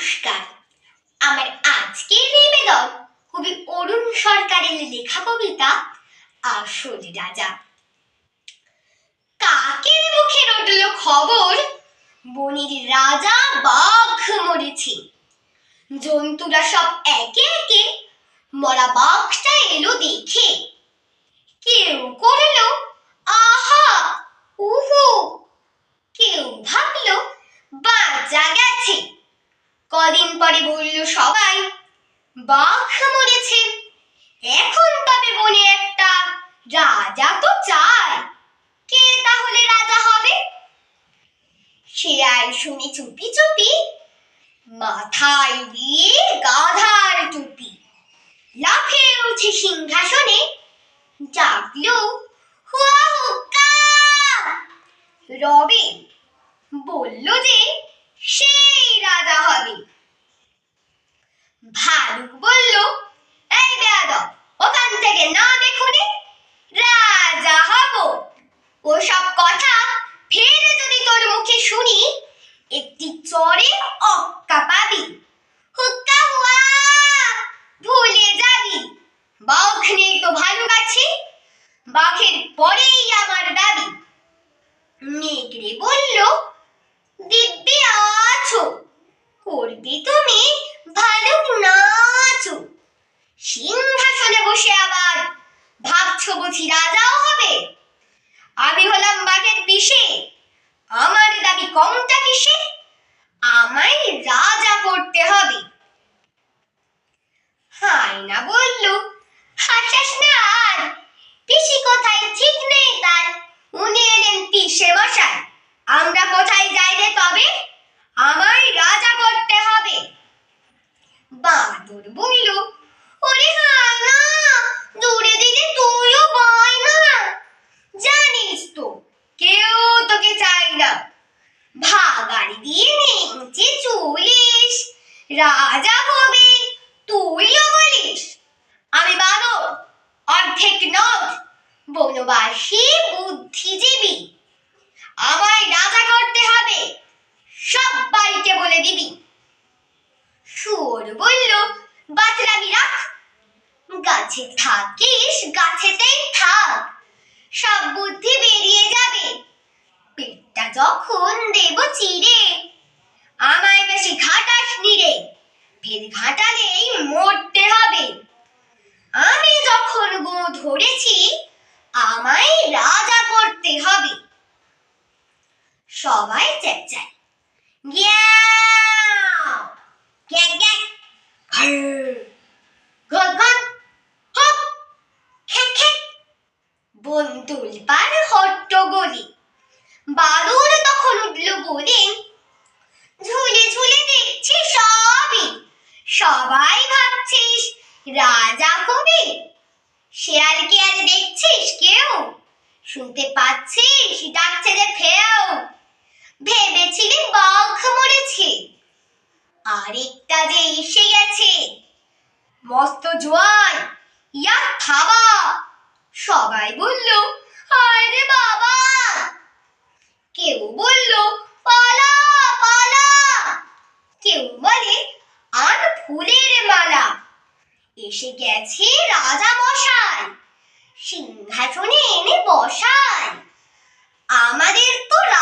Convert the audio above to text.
নমস্কার। আমার আজকের নিবেদন কবি অরুণ সরকারের লেখা কবিতা, আসল রাজা। কাকের মুখে রটল খবর? বনের রাজা বাঘ মরেছে। জন্তুরা সব একে একে মরা বাঘটা এলো দেখে। কদিন পরে বলল সবাই, বাঘ মরেছে। এখন তবে বনে একটা রাজা তো চায় কে তাহলে রাজা হবে? শেয়াল শুনে চুপি চুপি, মাথায় দিয়ে গাধার টুপি লাফিয়ে উঠে সিংহাসনে ডাকলো হুয়া হুক্কা! রবে বলল যে, সেই রাজা হবে ভালুক বলল এই বেয়াদব ওখান থেকে নাম এখুনি রাজা হব ওসব কথা ফের যদি তোর মুখে শুনি, একটি চরে অক্কা পাবি। হুক্কা হুয়া, ভুলে যাবি। বাঘ নেই তো ভালুক আছে বাঘের পরেই আমার দাবি। নেকড়ে বলল, দিব্যি আছো, করবে তুমি ভালুক নাচো সিংহাসনে বসে আবার ভাবছ বুঝি রাজাও হবে আমি হলাম বাঘের পিসে আমার দাবি কমটা কিসে আমায় রাজা করতে হবে হায়না বলল হাসাস না আর পিসি কোথায় ঠিক নেই তার উনি এলেন পিসে মশাই আমরা কোথায় যাই রে তবে আমায় রাজা করতে হবে। বাদর বলল, ওরে হায়না দূরে দিকে তুইও বয় না জানিস তো, কেউ তোকে চাই না। ভাগাড়ি দিয়ে নেচে চলিস। রাজা হবে, তুইও বলিস। আমি বানর, অর্ধেক নদ বনবাসী বুদ্ধিজীবী আমায় রাজা করতে হবে সবাইকে বলে দিবি শুয়োর বলল বাতলামি রাখ গাছে থাকিস, গাছেতেই থাক। সব বুদ্ধি বেরিয়ে যাবে। পেটটা যখন দেব চিরে, আমায় বেশি ঘাটাস নিরে ফের ঘাটালেই মরতে হবে। আমি যখন গো ধরেছি, আমায় রাজা করতে হবে। সবাই চেঁচায়। গ্যাও হপ খ্যাক বন্তুল পার বাদুর তখন উঠল বলে ঝুলে ঝুলে দেখছি সবই। সবাই ভাবছিস রাজা হবি শেয়ালকে আর দেখছিস কেউ? শুনতে পাচ্ছিস ডাকছে যে ফেও ভেবেছিলি বাঘ মরেছে আরেকটা যে এসে গেছে মস্ত জোয়ান ইয়া থাবা। সবাই বলল, হায় রে বাবা। কেউ বলল, পালা পালা। কেউ বলে, আন ফুলের মালা। এসে গেছে রাজা মশাই, সিংহাসনে এনে বসায়। আমাদের তো